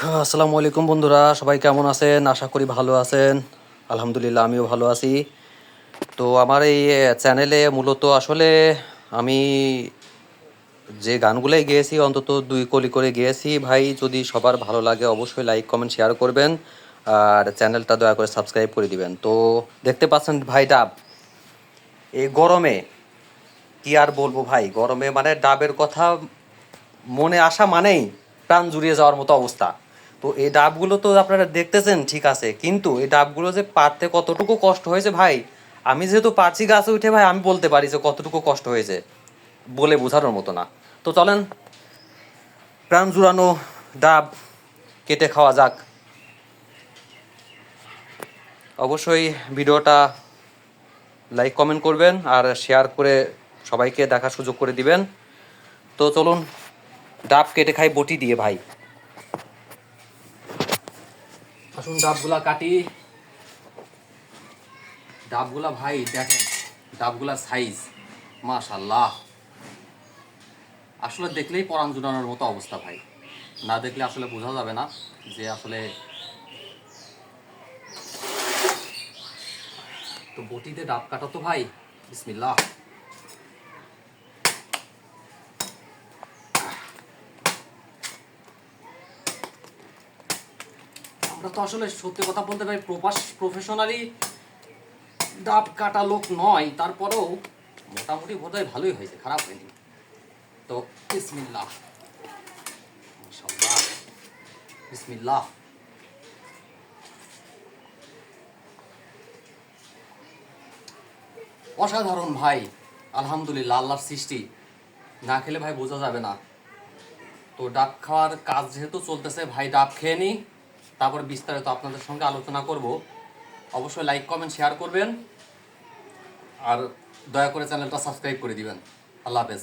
আসসালামু আলাইকুম বন্ধুরা, সবাই কেমন আছেন? আশা করি ভালো আছেন। আলহামদুলিল্লাহ, আমিও ভালো আছি। তো আমার এই চ্যানেলে মূলত আসলে আমি যে গানগুলোই গেয়েছি, অন্তত দুই কলি করে গেয়েছি, ভাই, যদি সবার ভালো লাগে অবশ্যই লাইক কমেন্ট শেয়ার করবেন। আর চ্যানেলটা দয়া করে সাবস্ক্রাইব করে দিবেন। তো দেখতে পাচ্ছেন ভাই ডাব। এই গরমে কি আর বলব ভাই, গরমে মানে ডাবের কথা মনে আসা মানেই প্রাণ জুড়িয়ে যাওয়ার মতো অবস্থা। তো এই ডাবগুলো তো আপনারা দেখতেছেন, ঠিক আছে। কিন্তু এই ডাবগুলো যে পারতে কতটুকু কষ্ট হয়েছে ভাই, আমি যেহেতু পারছি গাছে উঠে ভাই, আমি বলতে পারি যে কতটুকু কষ্ট হয়েছে বলে বোঝানোর মতো না। তো চলেন, প্রাণ জুড়ানো ডাব কেটে খাওয়া যাক। অবশ্যই ভিডিওটা লাইক, কমেন্ট করবেন আর শেয়ার করে সবাইকে দেখার সুযোগ করে দিবেন। তো চলুন, ডাব কেটে খাই বটি দিয়ে ভাই। আসুন ডাবগুলা কাটি। ডাবগুলা ভাই, দেখেন, ডাবগুলা সাইজ মাশাল্লাহ আসলে দেখলেই পরাণ জুড়ানোর মতো অবস্থা ভাই। না দেখলে আসলে বোঝা যাবে না যে আসলে তো বটিতে ডাব কাটা তো ভাই, বিসমিল্লাহ। আমরা তো আসলে সত্যি কথা বলতে ভাই প্রবাস প্রফেশনালি ডাব কাটা লোক নয়, তারপরেও মোটামুটি বোধ হয় ভালোই হয়েছে, খারাপ হয়নি। তো বিসমিল্লাহ। বিসমিল্লাহ। অসাধারণ ভাই, আলহামদুলিল্লাহ, আল্লাহর সৃষ্টি। না খেলে ভাই বোঝা যাবে না। তো ডাব খাওয়ার কাজ যেহেতু চলতেছে, ভাই ডাব খেয়ে নিই তারপর বিস্তারিত আপনাদের সঙ্গে আলোচনা করব। অবশ্যই লাইক কমেন্ট শেয়ার করবেন। আর দয়া করে চ্যানেলটা সাবস্ক্রাইব করে দিবেন। আল্লাহ হাফেজ।